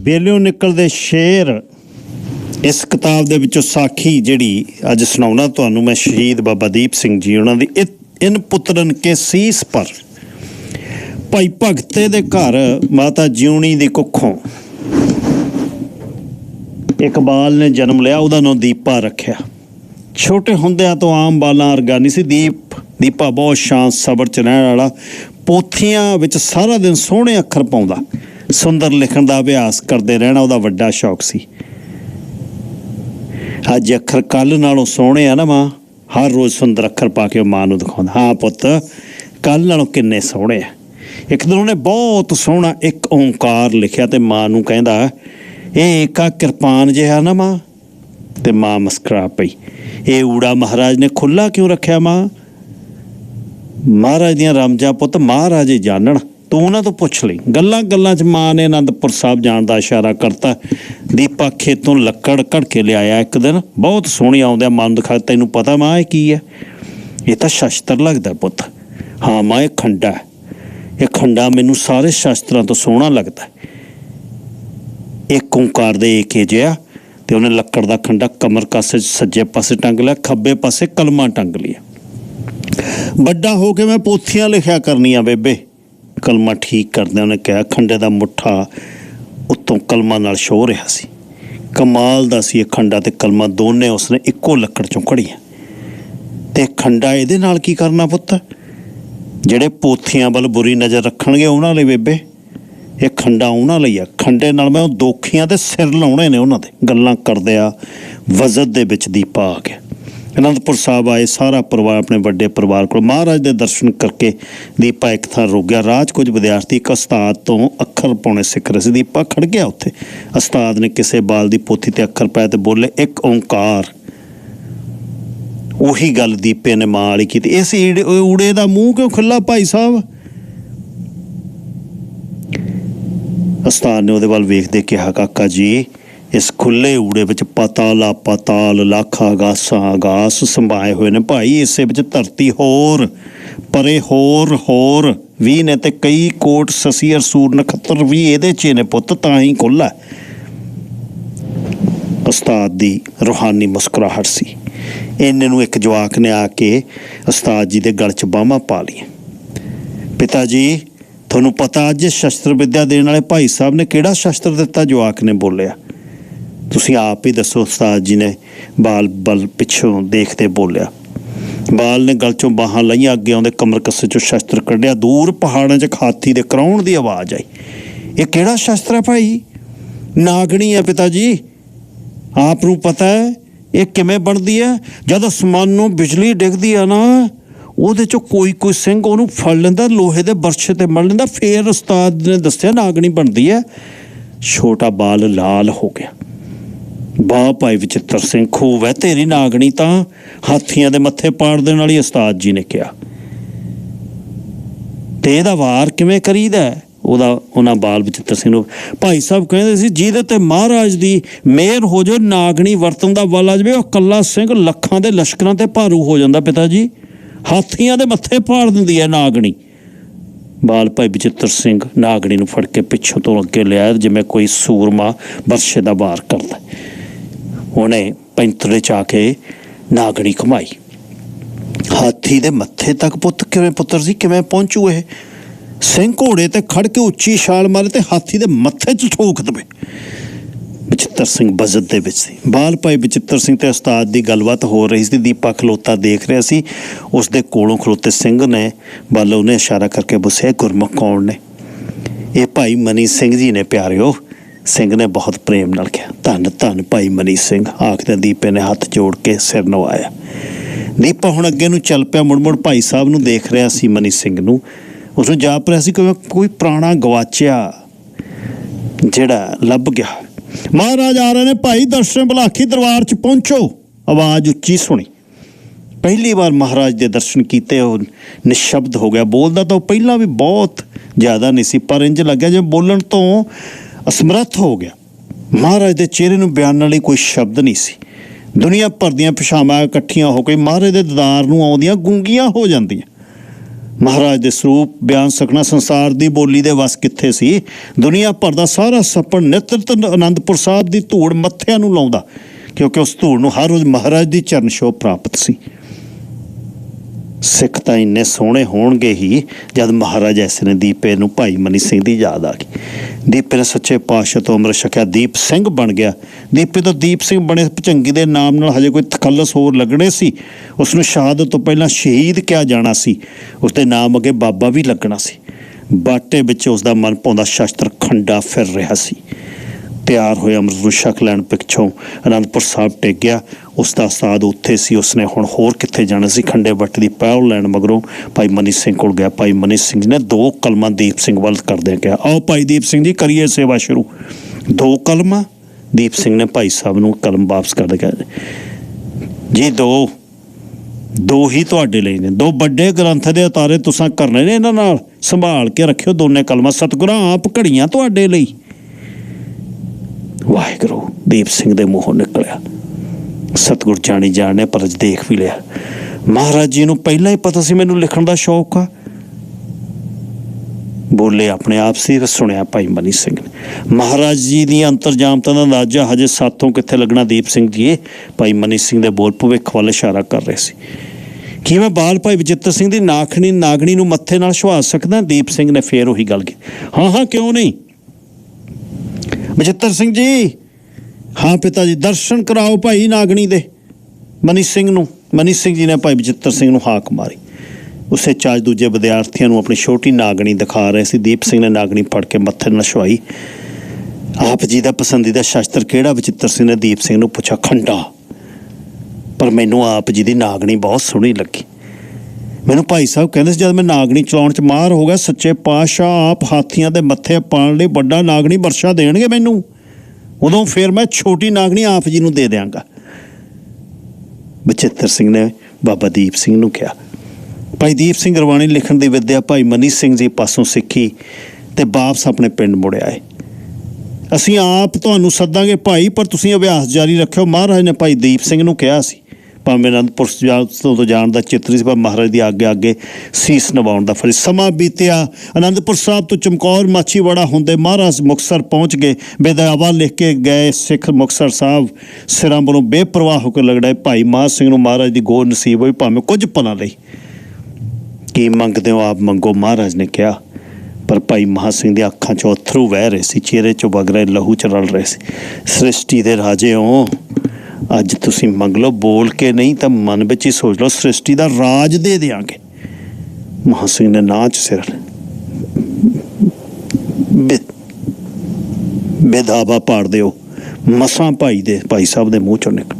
ਬੇਲਿਓ ਨਿਕਲਦੇ ਸ਼ੇਰ ਇਸ ਕਿਤਾਬ ਦੇ ਵਿੱਚੋਂ ਸਾਖੀ ਜਿਹੜੀ ਅੱਜ ਸੁਣਾਉਣਾ ਤੁਹਾਨੂੰ ਮੈਂ ਸ਼ਹੀਦ ਬਾਬਾ ਦੀਪ ਸਿੰਘ ਜੀ, ਉਹਨਾਂ ਦੀ। ਇਨ ਪੁੱਤਰਨ ਕੇ ਸੀਸ ਪਰ ਭਾਈ ਭਗਤੇ ਦੇ ਘਰ ਮਾਤਾ ਜਿਉਣੀ ਦੀ ਕੁੱਖੋਂ ਇਕਬਾਲ ਨੇ ਜਨਮ ਲਿਆ, ਉਹਦਾ ਨਾਂ ਦੀਪਾ ਰੱਖਿਆ। ਛੋਟੇ ਹੁੰਦਿਆਂ ਤੋਂ ਆਮ ਬਾਲਾਂ ਵਰਗਾ ਨਹੀਂ ਸੀ। ਦੀਪ, ਦੀਪਾ ਬਹੁਤ ਸ਼ਾਂਤ, ਸਬਰ ਚ ਰਹਿਣ ਵਾਲਾ। ਪੋਥੀਆਂ ਵਿੱਚ ਸਾਰਾ ਦਿਨ ਸੋਹਣੇ ਅੱਖਰ ਪਾਉਂਦਾ। ਸੁੰਦਰ ਲਿਖਣ ਦਾ ਅਭਿਆਸ ਕਰਦੇ ਰਹਿਣਾ ਉਹਦਾ ਵੱਡਾ ਸ਼ੌਕ ਸੀ। ਅੱਜ ਅੱਖਰ ਕੱਲ ਨਾਲੋਂ ਸੋਹਣੇ ਆ ਨਾ ਮਾਂ, ਹਰ ਰੋਜ਼ ਸੁੰਦਰ ਅੱਖਰ ਪਾ ਕੇ ਉਹ ਮਾਂ ਨੂੰ ਦਿਖਾਉਂਦਾ। ਹਾਂ ਪੁੱਤ ਕੱਲ ਨਾਲੋਂ ਕਿੰਨੇ ਸੋਹਣੇ ਆ। ਇੱਕ ਦਿਨ ਉਹਨੇ ਬਹੁਤ ਸੋਹਣਾ ਇੱਕ ਓੰਕਾਰ ਲਿਖਿਆ ਤੇ ਮਾਂ ਨੂੰ ਕਹਿੰਦਾ, ਇਹ ਏਕਾ ਕਿਰਪਾਨ ਜਿਹਾ ਨਾ ਮਾਂ? ਤੇ ਮਾਂ ਮੁਸਕਰਾ ਪਈ। ਇਹ ਊੜਾ ਮਹਾਰਾਜ ਨੇ ਖੁੱਲਾ ਕਿਉਂ ਰੱਖਿਆ ਮਾਂ? ਮਹਾਰਾਜ ਦੀਆਂ ਰਮਜਾਂ ਪੁੱਤ, ਮਹਾਰਾਜੇ ਜਾਣਨ ਤੂੰ ਉਹਨਾਂ ਤੋਂ ਪੁੱਛ ਲਈ। ਗੱਲਾਂ ਗੱਲਾਂ 'ਚ ਮਾਂ ਨੇ ਆਨੰਦਪੁਰ ਸਾਹਿਬ ਜਾਣ ਦਾ ਇਸ਼ਾਰਾ ਕਰਤਾ। ਦੀਪਾ ਖੇਤੋਂ ਲੱਕੜ ਘੜ ਕੇ ਲਿਆਇਆ ਇੱਕ ਦਿਨ। ਬਹੁਤ ਸੋਹਣੀ ਆਉਂਦਿਆ ਮਨ ਦਿਖਾ ਤੈਨੂੰ ਪਤਾ ਮਾਂ ਇਹ ਕੀ ਹੈ? ਇਹ ਤਾਂ ਸ਼ਸਤਰ ਲੱਗਦਾ ਪੁੱਤ। ਹਾਂ ਮਾਂ, ਇਹ ਖੰਡਾ ਇਹ ਖੰਡਾ ਮੈਨੂੰ ਸਾਰੇ ਸ਼ਸਤਰਾਂ ਤੋਂ ਸੋਹਣਾ ਲੱਗਦਾ ਇੱਕ ਓਂਕਾਰ ਦੇ ਏਕੇ ਜਿਹਾ ਤੇ ਉਹਨੇ ਲੱਕੜ ਦਾ ਖੰਡਾ ਕਮਰ ਕਾਸੇ ਸੱਜੇ ਪਾਸੇ ਟੰਗ ਲਿਆ, ਖੱਬੇ ਪਾਸੇ ਕਲਮਾ ਟੰਗ ਲਿਆ ਵੱਡਾ ਹੋ ਕੇ ਮੈਂ ਪੋਥੀਆਂ ਲਿਖਿਆ ਕਰਨੀਆਂ ਬੇਬੇ। ਕਲਮਾ ਠੀਕ ਕਰਦਿਆਂ ਉਹਨੇ ਕਿਹਾ, ਖੰਡੇ ਦਾ ਮੁੱਠਾ ਉੱਤੋਂ ਕਲਮਾ ਨਾਲ ਛੋ ਰਿਹਾ ਸੀ। ਕਮਾਲ ਦਾ ਸੀ ਇਹ ਖੰਡਾ ਤੇ ਕਲਮਾ ਦੋਨੇ ਉਸਨੇ ਇੱਕੋ ਲੱਕੜ ਚੋਂ ਘੜੀਆਂ ਤੇ ਖੰਡਾ ਇਹਦੇ ਨਾਲ ਕੀ ਕਰਨਾ ਪੁੱਤ? ਜਿਹੜੇ ਪੋਥੀਆਂ ਵੱਲ ਬੁਰੀ ਨਜ਼ਰ ਰੱਖਣਗੇ ਉਹਨਾਂ ਲਈ ਬੇਬੇ, ਇਹ ਖੰਡਾ ਉਹਨਾਂ ਲਈ ਆ। ਖੰਡੇ ਨਾਲ ਮੈਂ ਉਹ ਦੋਖੀਆਂ ਦੇ ਸਿਰ ਲਾਉਣੇ ਨੇ ਉਹਨਾਂ ਦੇ। ਗੱਲਾਂ ਕਰਦੇ ਆ, ਵਜ਼ਦ ਦੇ ਵਿੱਚ ਦੀਪਾ ਆ ਗਿਆ। ਅਨੰਦਪੁਰ ਸਾਹਿਬ ਆਏ, ਸਾਰਾ ਪਰਿਵਾਰ, ਆਪਣੇ ਵੱਡੇ ਪਰਿਵਾਰ ਕੋਲ ਮਹਾਰਾਜ ਦੇ ਦਰਸ਼ਨ ਕਰਕੇ ਦੀਪਾ ਇੱਕ ਥਾਂ ਰੁਕ ਗਿਆ। ਰਾਜ ਕੁਝ ਵਿਦਿਆਰਥੀ ਇੱਕ ਉਸਤਾਦ ਤੋਂ ਅੱਖਰ ਪਾਉਣੇ ਸਿੱਖ ਰਹੇ ਸੀ। ਦੀਪਾ ਖੜ ਗਿਆ ਉੱਥੇ। ਉਸਤਾਦ ਨੇ ਕਿਸੇ ਬਾਲ ਦੀ ਪੋਥੀ ਤੇ ਅੱਖਰ ਪਾਇਆ ਤੇ ਬੋਲੇ, ਇੱਕ ਓੰਕਾਰ। ਉਹੀ ਗੱਲ ਦੀਪੇ ਨੇ ਮਾਂ ਵਾਲੀ ਕੀਤੀ। ਇਸ ਈੜੇ- ਊੜੇ ਦਾ ਮੂੰਹ ਕਿਉਂ ਖੁੱਲਾ ਭਾਈ ਸਾਹਿਬ? ਉਸਤਾਦ ਨੇ ਉਹਦੇ ਵੱਲ ਵੇਖਦੇ ਕਿਹਾ, ਕਾਕਾ ਜੀ ਇਸ ਖੁੱਲੇ ਊੜੇ ਵਿੱਚ ਪਤਾਲਾ, ਪਤਾਲ, ਲੱਖ ਆਗਾਸਾਂ ਆਗਾਸ ਸੰਭਾਏ ਹੋਏ ਨੇ। ਭਾਈ, ਇਸੇ ਵਿੱਚ ਧਰਤੀ ਹੋਰ, ਪਰੇ ਹੋਰ ਹੋਰ ਵੀ ਨੇ ਤੇ ਕਈ ਕੋਟ ਸਸੀ ਸੂਰ ਨਖੱਤਰ ਵੀ ਇਹਦੇ ਚ ਨੇ ਪੁੱਤ, ਤਾਂ ਹੀ ਖੁੱਲਾ ਉਸਤਾਦ ਦੀ ਰੂਹਾਨੀ ਮੁਸਕਰਾਹਟ ਸੀ। ਇਹਨੇ ਨੂੰ ਇੱਕ ਜਵਾਕ ਨੇ ਆ ਕੇ ਉਸਤਾਦ ਜੀ ਦੇ ਗਲ 'ਚ ਬਾਹਾਂ ਪਾ ਲਈਆਂ। ਪਿਤਾ ਜੀ, ਤੁਹਾਨੂੰ ਪਤਾ ਅੱਜ ਸ਼ਸਤਰ ਵਿਦਿਆ ਦੇਣ ਵਾਲੇ ਭਾਈ ਸਾਹਿਬ ਨੇ ਕਿਹੜਾ ਸ਼ਸਤਰ ਦਿੱਤਾ? ਜਵਾਕ ਨੇ ਬੋਲਿਆ ਤੁਸੀਂ ਆਪ ਹੀ ਦੱਸੋ ਉਸਤਾਦ ਜੀ ਨੇ ਬਾਲ ਬਲ ਪਿੱਛੋਂ ਦੇਖਦੇ ਬੋਲਿਆ। ਬਾਲ ਨੇ ਗਲ ਚੋਂ ਬਾਹਾਂ ਲਾਈਆਂ, ਅੱਗੇ ਆਉਂਦੇ ਕਮਰ ਕੱਸੇ ਚੋਂ ਸ਼ਸਤਰ ਕੱਢਿਆ। ਦੂਰ ਪਹਾੜਾਂ 'ਚ ਇੱਕ ਹਾਥੀ ਦੇ ਕਰਾਉਣ ਦੀ ਆਵਾਜ਼ ਆਈ। ਇਹ ਕਿਹੜਾ ਸ਼ਸਤਰ ਹੈ ਭਾਈ? ਨਾਗਣੀ ਹੈ ਪਿਤਾ ਜੀ ਆਪ ਨੂੰ ਪਤਾ ਹੈ, ਇਹ ਕਿਵੇਂ ਬਣਦੀ ਹੈ? ਜਦ ਅਸਮਾਨ ਨੂੰ ਬਿਜਲੀ ਡਿੱਗਦੀ ਆ ਨਾ, ਉਹਦੇ ਚੋਂ ਕੋਈ ਕੋਈ ਸਿੰਘ ਉਹਨੂੰ ਫੜ ਲੈਂਦਾ, ਲੋਹੇ ਦੇ ਬਰਛੇ ਤੇ ਮੜ ਲੈਂਦਾ। ਫੇਰ ਉਸਤਾਦ ਨੇ ਦੱਸਿਆ, ਨਾਗਣੀ ਬਣਦੀ ਹੈ। ਛੋਟਾ ਬਾਲ ਲਾਲ ਹੋ ਗਿਆ। ਬਾ ਭਾਈ ਵਿਚਿੱਤਰ ਸਿੰਘ, ਖੂਬ ਹੈ ਤੇਰੀ ਨਾਗਣੀ ਤਾਂ। ਹਾਥੀਆਂ ਦੇ ਮੱਥੇ ਪਾੜ ਦੇਣ ਵਾਲੀ ਉਸਤਾਦ ਜੀ ਨੇ ਕਿਹਾ। ਤੇ ਇਹਦਾ ਵਾਰ ਕਿਵੇਂ ਕਰੀਦਾ ਉਹਦਾ, ਉਹਨਾਂ ਬਾਲ ਬਚਿੱਤਰ ਸਿੰਘ ਨੂੰ ਭਾਈ ਸਾਹਿਬ ਕਹਿੰਦੇ ਸੀ, ਜਿਹਦੇ ਤੇ ਮਹਾਰਾਜ ਦੀ ਮਿਹਰ ਹੋ ਜਾਵੇ, ਨਾਗਣੀ ਵਰਤਨ ਦਾ ਵੱਲ ਆ ਜਾਵੇ, ਉਹ ਕੱਲਾ ਸਿੰਘ ਲੱਖਾਂ ਦੇ ਲਸ਼ਕਰਾਂ ਤੇ ਭਾਰੂ ਹੋ ਜਾਂਦਾ ਪਿਤਾ ਜੀ। ਹਾਥੀਆਂ ਦੇ ਮੱਥੇ ਪਾੜ ਦਿੰਦੀ ਹੈ ਨਾਗਣੀ। ਬਾਲ ਭਾਈ ਬਚਿੱਤਰ ਸਿੰਘ ਨਾਗਣੀ ਨੂੰ ਫੜ ਕੇ ਪਿੱਛੋਂ ਤੋਂ ਅੱਗੇ ਲਿਆ ਜਿਵੇਂ ਕੋਈ ਸੂਰਮਾ ਬਰਸ਼ੇ ਦਾ ਵਾਰ ਕਰਦਾ ਉਹਨੇ ਪੈਂਤਰੇ ਚ ਆ ਕੇ ਨਾਗਣੀ ਘੁਮਾਈ। ਹਾਥੀ ਦੇ ਮੱਥੇ ਤੱਕ ਪੁੱਤ ਕਿਵੇਂ ਪੁੱਤਰ ਜੀ ਕਿਵੇਂ ਪਹੁੰਚੂ ਇਹ? ਸਿੰਘ ਘੋੜੇ ਤੇ ਖੜ ਕੇ ਉੱਚੀ ਛਾਲ ਮਾਰੇ ਤੇ ਹਾਥੀ ਦੇ ਮੱਥੇ 'ਚ ਠੋਕ ਦਵੇ। ਬਚਿੱਤਰ ਸਿੰਘ ਬਜ਼ਤ ਦੇ ਵਿੱਚ ਸੀ। ਬਾਲ ਭਾਈ ਬਚਿੱਤਰ ਸਿੰਘ ਤੇ ਉਸਤਾਦ ਦੀ ਗੱਲਬਾਤ ਹੋ ਰਹੀ ਸੀ। ਦੀਪਾ ਖਲੋਤਾ ਦੇਖ ਰਿਹਾ ਸੀ। ਉਸ ਦੇ ਕੋਲੋਂ ਖਲੋਤੇ ਸਿੰਘ ਨੇ ਵੱਲ ਉਹਨੇ ਇਸ਼ਾਰਾ ਕਰਕੇ ਪੁੱਛਿਆ ਗੁਰਮੁਖ ਕੌਣ ਨੇ? ਇਹ ਭਾਈ ਮਨੀ ਸਿੰਘ ਜੀ ਨੇ, ਪਿਆਰਿਓ। ਸਿੰਘ ਨੇ ਬਹੁਤ ਪ੍ਰੇਮ ਨਾਲ ਕਿਹਾ, ਧੰਨ ਧੰਨ ਭਾਈ ਮਨੀ ਸਿੰਘ ਆਖਦੇ ਦੀਪੇ ਨੇ ਹੱਥ ਜੋੜ ਕੇ ਸਿਰ ਨਵਾਇਆ। ਦੀਪਾ ਹੁਣ ਅੱਗੇ ਨੂੰ ਚੱਲ ਪਿਆ ਮੁੜ ਮੁੜ ਭਾਈ ਸਾਹਿਬ ਨੂੰ ਦੇਖ ਰਿਹਾ ਸੀ ਮਨੀ ਸਿੰਘ ਨੂੰ। ਉਸ ਨੂੰ ਜਾਪ ਰਿਹਾ ਸੀ ਕਿ ਕੋਈ ਪੁਰਾਣਾ ਗਵਾਚਿਆ ਜਿਹੜਾ ਲੱਭ ਗਿਆ। ਮਹਾਰਾਜ ਆ ਰਹੇ ਨੇ ਭਾਈ, ਦਰਸ਼ਨ ਬਲਾਖੀ ਦਰਬਾਰ 'ਚ ਪਹੁੰਚੋ। ਆਵਾਜ਼ ਉੱਚੀ ਸੁਣੀ। ਪਹਿਲੀ ਵਾਰ ਮਹਾਰਾਜ ਦੇ ਦਰਸ਼ਨ ਕੀਤੇ, ਉਹ ਨਿਸ਼ਬਦ ਹੋ ਗਿਆ। ਬੋਲਦਾ ਤਾਂ ਉਹ ਪਹਿਲਾਂ ਵੀ ਬਹੁਤ ਜ਼ਿਆਦਾ ਨਹੀਂ ਸੀ, ਪਰ ਇੰਜ ਲੱਗਿਆ ਜਿਵੇਂ ਬੋਲਣ ਤੋਂ ਅਸਮਰੱਥ ਹੋ ਗਿਆ। ਮਹਾਰਾਜ ਦੇ ਚਿਹਰੇ ਨੂੰ ਬਿਆਨਣ ਲਈ ਕੋਈ ਸ਼ਬਦ ਨਹੀਂ ਸੀ। ਦੁਨੀਆ ਭਰ ਦੀਆਂ ਭਾਸ਼ਾਵਾਂ ਇਕੱਠੀਆਂ ਹੋ ਕੇ ਮਹਾਰਾਜ ਦੇ ਦਦਾਰ ਨੂੰ ਆਉਂਦੀਆਂ ਗੂੰਗੀਆਂ ਹੋ ਜਾਂਦੀਆਂ। ਮਹਾਰਾਜ ਦੇ ਸਰੂਪ ਬਿਆਨ ਸਕਣਾ ਸੰਸਾਰ ਦੀ ਬੋਲੀ ਦੇ ਵਸ ਕਿੱਥੇ ਸੀ? ਦੁਨੀਆ ਭਰ ਦਾ ਸਾਰਾ ਸੱਪਣ ਨਿਤਰਤ ਅਨੰਦਪੁਰ ਸਾਹਿਬ ਦੀ ਧੂੜ ਮੱਥਿਆਂ ਨੂੰ ਲਾਉਂਦਾ, ਕਿਉਂਕਿ ਉਸ ਧੂੜ ਨੂੰ ਹਰ ਰੋਜ਼ ਮਹਾਰਾਜ ਦੀ ਚਰਨ ਛੋਹ ਪ੍ਰਾਪਤ ਸੀ। ਸਿੱਖ ਤਾਂ ਇੰਨੇ ਸੋਹਣੇ ਹੋਣਗੇ ਹੀ, ਜਦ ਮਹਾਰਾਜ ਐਸੇ ਨੇ ਦੀਪੇ ਨੂੰ ਭਾਈ ਮਨੀ ਸਿੰਘ ਦੀ ਯਾਦ ਆ ਗਈ। ਦੀਪੇ ਨੇ ਸੱਚੇ ਪਾਤਸ਼ਾਹ ਤੋਂ ਅੰਮ੍ਰਿਤ ਛਕਿਆ, ਦੀਪ ਸਿੰਘ ਬਣ ਗਿਆ। ਦੀਪੇ ਤੋਂ ਦੀਪ ਸਿੰਘ ਬਣੇ ਭਚੰਗੀ ਦੇ ਨਾਮ ਨਾਲ ਹਜੇ ਕੋਈ ਤਖੱਲਸ ਹੋਰ ਲੱਗਣੇ ਸੀ। ਉਸ ਨੂੰ ਸ਼ਹਾਦਤ ਤੋਂ ਪਹਿਲਾਂ ਸ਼ਹੀਦ ਕਿਹਾ ਜਾਣਾ ਸੀ। ਉਸ ਦੇ ਨਾਮ ਅੱਗੇ ਬਾਬਾ ਵੀ ਲੱਗਣਾ ਸੀ। ਬਾਟੇ ਵਿੱਚ ਉਸ ਦਾ ਮਨ ਪਾਉਂਦਾ ਸ਼ਸਤਰ ਖੰਡਾ ਫਿਰ ਰਿਹਾ ਸੀ। ਤਿਆਰ ਹੋਏ ਅੰਮ੍ਰਿਤ ਨੂੰ ਛਕ ਲੈਣ ਪਿੱਛੋਂ ਅਨੰਦਪੁਰ ਸਾਹਿਬ ਟਿਕ ਗਿਆ। ਉਸ ਦਾ ਉਸਤਾਦ ਉੱਥੇ ਸੀ। ਉਸਨੇ ਹੁਣ ਹੋਰ ਕਿੱਥੇ ਜਾਣਾ ਸੀ? ਖੰਡੇ ਵੱਟ ਦੀ ਪਹਿਲ ਲੈਣ ਮਗਰੋਂ ਭਾਈ ਮਨੀ ਸਿੰਘ ਕੋਲ ਗਿਆ। ਭਾਈ ਮਨੀ ਸਿੰਘ ਜੀ ਨੇ ਦੋ ਕਲਮਾਂ ਦੀਪ ਸਿੰਘ ਵੱਲ ਕਰਦਿਆਂ ਕਿਹਾ, ਆਓ ਭਾਈ ਦੀਪ ਸਿੰਘ ਜੀ, ਕਰੀਏ ਸੇਵਾ ਸ਼ੁਰੂ। ਦੋ ਕਲਮਾਂ? ਦੀਪ ਸਿੰਘ ਨੇ ਭਾਈ ਸਾਹਿਬ ਨੂੰ ਕਲਮ ਵਾਪਸ ਕਰ ਦਿੱਤਾ ਜੀ ਦੋ ਦੋ ਹੀ ਤੁਹਾਡੇ ਲਈ ਨੇ। ਦੋ ਵੱਡੇ ਗ੍ਰੰਥ ਦੇ ਉਤਾਰੇ ਤੁਸੀਂ ਕਰਨੇ ਨੇ ਇਹਨਾਂ ਨਾਲ। ਸੰਭਾਲ ਕੇ ਰੱਖਿਓ ਦੋਨੇ ਕਲਮਾਂ। ਸਤਿਗੁਰਾਂ ਆਪ ਘੜੀਆਂ ਤੁਹਾਡੇ ਲਈ। ਵਾਹਿਗੁਰੂ, ਦੀਪ ਸਿੰਘ ਦੇ ਮੂੰਹੋਂ ਨਿਕਲਿਆ। ਸਤਿਗੁਰ ਜਾਣੀ ਜਾਣੇ ਪਰ ਅਜ ਦੇਖ ਵੀ ਲਿਆ। ਮਹਾਰਾਜ ਜੀ ਨੂੰ ਪਹਿਲਾਂ ਹੀ ਪਤਾ ਸੀ ਮੈਨੂੰ ਲਿਖਣ ਦਾ ਸ਼ੌਕ ਆ। ਬੋਲੇ ਆਪਣੇ ਆਪ ਸੀ ਸੁਣਿਆ ਭਾਈ ਮਨੀ ਸਿੰਘ ਨੇ। ਮਹਾਰਾਜ ਜੀ ਦੀ ਅੰਤਰਜਾਮਤਾ ਦਾ ਅੰਦਾਜ਼ਾ ਹਜੇ ਸਾਥੋਂ ਕਿੱਥੇ ਲੱਗਣਾ ਦੀਪ ਸਿੰਘ ਜੀ? ਇਹ ਭਾਈ ਮਨੀ ਸਿੰਘ ਦੇ ਬੋਲ ਭਵਿੱਖ ਵੱਲ ਇਸ਼ਾਰਾ ਕਰ ਰਹੇ ਸੀ। ਕਿਵੇਂ ਬਾਲ ਭਾਈ ਵਿਜਿੱਤਰ ਸਿੰਘ ਦੀ ਨਾਖਣੀ ਨਾਗਣੀ ਨੂੰ ਮੱਥੇ ਨਾਲ ਸੁਹਾ ਸਕਦਾ? ਦੀਪ ਸਿੰਘ ਨੇ ਫੇਰ ਉਹੀ ਗੱਲ ਕੀਤੀ ਹਾਂ ਹਾਂ, ਕਿਉਂ ਨਹੀਂ? ਬਚਿੱਤਰ ਸਿੰਘ ਜੀ। ਹਾਂ ਪਿਤਾ ਜੀ, ਦਰਸ਼ਨ ਕਰਾਓ ਭਾਈ ਨਾਗਣੀ ਦੇ। ਮਨੀ ਸਿੰਘ ਨੂੰ, ਮਨੀ ਸਿੰਘ ਜੀ ਨੇ ਭਾਈ ਬਚਿੱਤਰ ਸਿੰਘ ਨੂੰ ਹਾਕ ਮਾਰੀ। ਉਸੇ ਚਾਜ ਦੂਜੇ ਵਿਦਿਆਰਥੀਆਂ ਨੂੰ ਆਪਣੀ ਛੋਟੀ ਨਾਗਣੀ ਦਿਖਾ ਰਹੇ ਸੀ। ਦੀਪ ਸਿੰਘ ਨੇ ਨਾਗਣੀ ਫੜ ਕੇ ਮੱਥੇ ਨਾਲ ਆਪ ਜੀ ਦਾ ਪਸੰਦੀਦਾ ਸ਼ਸਤਰ ਕਿਹੜਾ? ਬਚਿੱਤਰ ਸਿੰਘ ਨੇ ਦੀਪ ਸਿੰਘ ਨੂੰ ਪੁੱਛਿਆ, ਖੰਡਾ। ਪਰ ਮੈਨੂੰ ਆਪ ਜੀ ਦੀ ਨਾਗਣੀ ਬਹੁਤ ਸੋਹਣੀ ਲੱਗੀ। ਮੈਨੂੰ ਭਾਈ ਸਾਹਿਬ ਕਹਿੰਦੇ ਸੀ, ਜਦ ਮੈਂ ਨਾਗਣੀ ਚਲਾਉਣ ਚ ਮਾਹਰ ਹੋ ਗਿਆ, ਸੱਚੇ ਪਾਤਸ਼ਾਹ ਆਪ ਹਾਥੀਆਂ ਦੇ ਮੱਥੇ ਪਾਣ ਲਈ ਵੱਡਾ ਨਾਗਣੀ ਵਰਸ਼ਾ ਦੇਣਗੇ ਮੈਨੂੰ। ਉਦੋਂ ਫਿਰ ਮੈਂ ਛੋਟੀ ਨਾਗਣੀ ਆਪ ਜੀ ਨੂੰ ਦੇ ਦਿਆਂਗਾ। ਬਚਿੱਤਰ ਸਿੰਘ ਨੇ ਬਾਬਾ ਦੀਪ ਸਿੰਘ ਨੂੰ ਕਿਹਾ, ਭਾਈ ਦੀਪ ਸਿੰਘ ਰਵਾਣੀ ਲਿਖਣ ਦੀ ਵਿਦਿਆ ਭਾਈ ਮਨੀ ਸਿੰਘ ਜੀ ਪਾਸੋਂ ਸਿੱਖੀ ਤੇ ਵਾਪਸ ਆਪਣੇ ਪਿੰਡ ਮੁੜ ਆਏ। ਅਸੀਂ ਆਪ ਤੁਹਾਨੂੰ ਸੱਦਾਂਗੇ ਭਾਈ, ਪਰ ਤੁਸੀਂ ਅਭਿਆਸ ਜਾਰੀ ਰੱਖਿਓ। ਮਹਾਰਾਜ ਨੇ ਭਾਈ ਦੀਪ ਸਿੰਘ ਨੂੰ ਕਿਹਾ ਸੀ ਭਾਵੇਂ ਅਨੰਦਪੁਰ ਸਾਹਿਬ ਤੋਂ ਜਾਣ ਦਾ ਚਿੱਤਰ ਸੀ, ਪਰ ਮਹਾਰਾਜ ਦੀ ਅੱਗੇ ਅੱਗੇ ਸੀਸ ਨਿਭਾਉਣ ਦਾ ਫਰਜ਼। ਸਮਾਂ ਬੀਤਿਆ। ਅਨੰਦਪੁਰ ਸਾਹਿਬ ਤੋਂ ਚਮਕੌਰ ਮਾਛੀਵਾੜਾ ਹੁੰਦੇ ਮਹਾਰਾਜ ਮੁਕਤਸਰ ਪਹੁੰਚ ਗਏ। ਬੇਦਾਵਾ ਲਿਖ ਕੇ ਗਏ ਸਿੱਖ ਮੁਕਤਸਰ ਸਾਹਿਬ। ਸਿਰਾਂ ਵੱਲੋਂ ਬੇਪਰਵਾਹ ਹੋ ਕੇ ਲਗੜਾਏ ਭਾਈ ਮਹਾਂ ਸਿੰਘ ਨੂੰ ਮਹਾਰਾਜ ਦੀ ਗੋਰ ਨਸੀਬ ਹੋਈ, ਭਾਵੇਂ ਕੁਝ ਪਲਾਂ ਲਈ ਕੀ ਮੰਗਦੇ ਹੋ ਆਪ? ਮੰਗੋ, ਮਹਾਰਾਜ ਨੇ ਕਿਹਾ। ਪਰ ਭਾਈ ਮਹਾਂ ਸਿੰਘ ਦੀਆਂ ਅੱਖਾਂ 'ਚੋਂ ਅਥਰੂ ਵਹਿ ਰਹੇ ਸੀ, ਚਿਹਰੇ 'ਚੋਂ ਵਗ ਰਹੇ ਲਹੂ ਚ ਰਲ ਰਹੇ ਸੀ। ਸ੍ਰਿਸ਼ਟੀ ਦੇ ਰਾਜੇ ਹੋ ਅੱਜ ਤੁਸੀਂ ਮੰਗ ਲਓ, ਬੋਲ ਕੇ ਨਹੀਂ ਤਾਂ ਮਨ ਵਿੱਚ ਹੀ ਸੋਚ ਲਓ, ਸ੍ਰਿਸ਼ਟੀ ਦਾ ਰਾਜ ਦੇ ਦਿਆਂਗੇ। ਮਹਾਂ ਸਿੰਘ ਨੇ ਨਾਚ ਸਿਰ ਬੇ ਬੇਦਾਵਾ ਪਾੜ ਦਿਓ, ਮਸਾਂ ਭਾਈ ਦੇ ਭਾਈ ਸਾਹਿਬ ਦੇ ਮੂੰਹ ਚੋਂ ਨਿਕਲ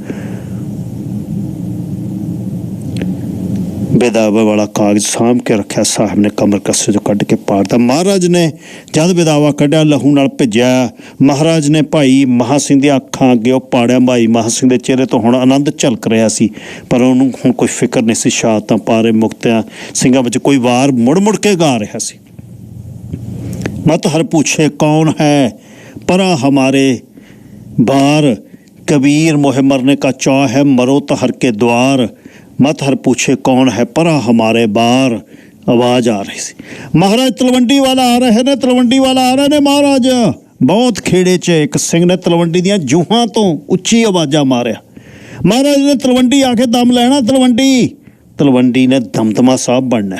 ਬੇਦਾਵਾ ਵਾਲਾ ਕਾਗਜ਼ ਸਾਂਭ ਕੇ ਰੱਖਿਆ, ਸਾਹਿਬ ਨੇ ਕਮਰ ਕੱਸੇ ਤੋਂ ਕੱਢ ਕੇ ਪਾੜਤਾ। ਮਹਾਰਾਜ ਨੇ ਜਦ ਬੇਦਾਵਾ ਕੱਢਿਆ, ਲਹੂ ਨਾਲ ਭਿੱਜਿਆ, ਮਹਾਰਾਜ ਨੇ ਭਾਈ ਮਹਾ ਸਿੰਘ ਦੀਆਂ ਅੱਖਾਂ ਅੱਗੇ ਉਹ ਪਾੜਿਆ। ਭਾਈ ਮਹਾ ਸਿੰਘ ਦੇ ਚਿਹਰੇ ਤੋਂ ਹੁਣ ਆਨੰਦ ਝਲਕ ਰਿਹਾ ਸੀ, ਪਰ ਉਹਨੂੰ ਹੁਣ ਕੋਈ ਫਿਕਰ ਨਹੀਂ ਸੀ ਸ਼ਾਤਾਂ ਪਾਰੇ ਮੁਕਤਿਆਂ ਸਿੰਘਾਂ ਵਿੱਚ ਕੋਈ ਵਾਰ ਮੁੜ ਮੁੜ ਕੇ ਗਾ ਰਿਹਾ ਸੀ। ਮਤ ਹਰ ਪੁੱਛੇ, ਕੌਣ ਹੈ? ਪਰਾ ਹਮਾਰੇ ਬਾਰ ਕਬੀਰ ਮੁਹਮਰ ਨੇ ਕਾ ਚਾਹ ਹੈ, ਮਰੋ ਤਾਂ ਹਰ ਕੇ ਦਵਾਰ। ਮਤ ਹਰ ਪੁੱਛੇ ਕੌਣ ਹੈ ਪਰਾ ਹਮਾਰੇ ਬਾਰ? ਆਵਾਜ਼ ਆ ਰਹੀ ਸੀ। ਮਹਾਰਾਜ, ਤਲਵੰਡੀ ਵਾਲਾ ਆ ਰਹੇ ਨੇ, ਤਲਵੰਡੀ ਵਾਲਾ ਆ ਰਹੇ ਨੇ ਮਹਾਰਾਜ। ਬਹੁਤ ਖੇੜੇ 'ਚ ਇੱਕ ਸਿੰਘ ਨੇ ਤਲਵੰਡੀ ਦੀਆਂ ਜੂਹਾਂ ਤੋਂ ਉੱਚੀ ਆਵਾਜ਼ਾਂ ਮਾਰਿਆ। ਮਹਾਰਾਜ ਨੇ ਤਲਵੰਡੀ ਆ ਕੇ ਦਮ ਲੈਣਾ, ਤਲਵੰਡੀ। ਤਲਵੰਡੀ ਨੇ ਦਮਦਮਾ ਸਾਹਿਬ ਬਣਨਾ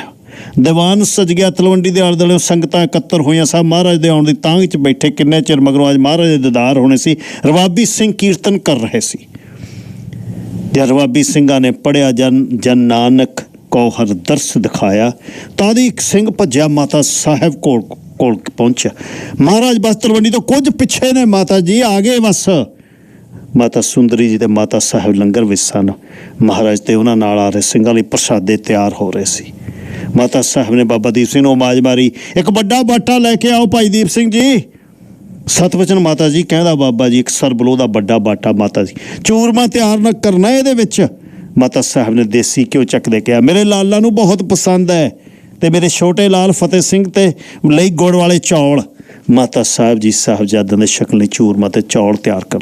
ਦੀਵਾਨ ਸਜ ਗਿਆ ਤਲਵੰਡੀ ਦੇ ਆਲੇ ਦੁਆਲੇ, ਸੰਗਤਾਂ ਇਕੱਤਰ ਹੋਈਆਂ ਸਾ ਮਹਾਰਾਜ ਦੇ ਆਉਣ ਦੀ ਤਾਂਗ 'ਚ ਬੈਠੇ ਕਿੰਨੇ ਚਿਰ ਮਗਰੋਂ ਅੱਜ ਮਹਾਰਾਜ ਦੇ ਦੀਦਾਰ ਹੋਣੇ ਸੀ। ਰਵਾਬੀ ਸਿੰਘ ਕੀਰਤਨ ਕਰ ਰਹੇ ਸੀ। ਜਦ ਸਿੰਘਾਂ ਨੇ ਪੜਿਆ ਜਨ ਜਨ ਨਾਨਕ ਕੋ ਦਰਸ ਦਿਖਾਇਆ ਤਾਂ ਦੀ ਇੱਕ ਸਿੰਘ ਭੱਜਿਆ ਮਾਤਾ ਸਾਹਿਬ ਕੋਲ ਕੋਲ ਪਹੁੰਚਿਆ। ਮਹਾਰਾਜ ਬਸ ਤਲਵੰਡੀ ਤੋਂ ਕੁਝ ਪਿੱਛੇ ਨੇ ਮਾਤਾ ਜੀ ਆ ਗਏ ਬਸ। ਮਾਤਾ ਸੁੰਦਰੀ ਜੀ ਤੇ ਮਾਤਾ ਸਾਹਿਬ ਲੰਗਰ ਵਿੱਚ ਸਨ। ਮਹਾਰਾਜ ਤੇ ਉਹਨਾਂ ਨਾਲ ਆ ਰਹੇ ਸਿੰਘਾਂ ਲਈ ਪ੍ਰਸ਼ਾਦੇ ਤਿਆਰ ਹੋ ਰਹੇ ਸੀ। ਮਾਤਾ ਸਾਹਿਬ ਨੇ ਬਾਬਾ ਦੀਪ ਸਿੰਘ ਨੂੰ ਆਵਾਜ਼ ਮਾਰੀ, ਇੱਕ ਵੱਡਾ ਬਾਟਾ ਲੈ ਕੇ ਆਓ ਭਾਈ ਦੀਪ ਸਿੰਘ ਜੀ। ਸਤਵਚਨ ਮਾਤਾ ਜੀ, ਕਹਿੰਦਾ ਬਾਬਾ ਜੀ, ਇੱਕ ਸਰਬਲੋ ਦਾ ਵੱਡਾ ਬਾਟਾ ਮਾਤਾ ਜੀ। ਚੂਰਮਾ ਤਿਆਰ ਨਾ ਕਰਨਾ ਇਹਦੇ ਵਿੱਚ। ਮਾਤਾ ਸਾਹਿਬ ਨੇ ਦੇਸੀ ਘਿਓ ਚੱਕਦੇ ਕਿਹਾ, ਮੇਰੇ ਲਾਲਾ ਨੂੰ ਬਹੁਤ ਪਸੰਦ ਹੈ ਤੇ ਮੇਰੇ ਛੋਟੇ ਲਾਲ ਫਤਿਹ ਸਿੰਘ ਤੇ ਲਈ ਗੁੜ ਵਾਲੇ ਚੌਲ। ਮਾਤਾ ਸਾਹਿਬ ਜੀ, ਸਾਹਿਬਜ਼ਾਦਿਆਂ ਦੇ ਸ਼ਕਲ ਲਈ ਚੂਰਮਾ ਤੇ ਚੌਲ ਤਿਆਰ ਕਰ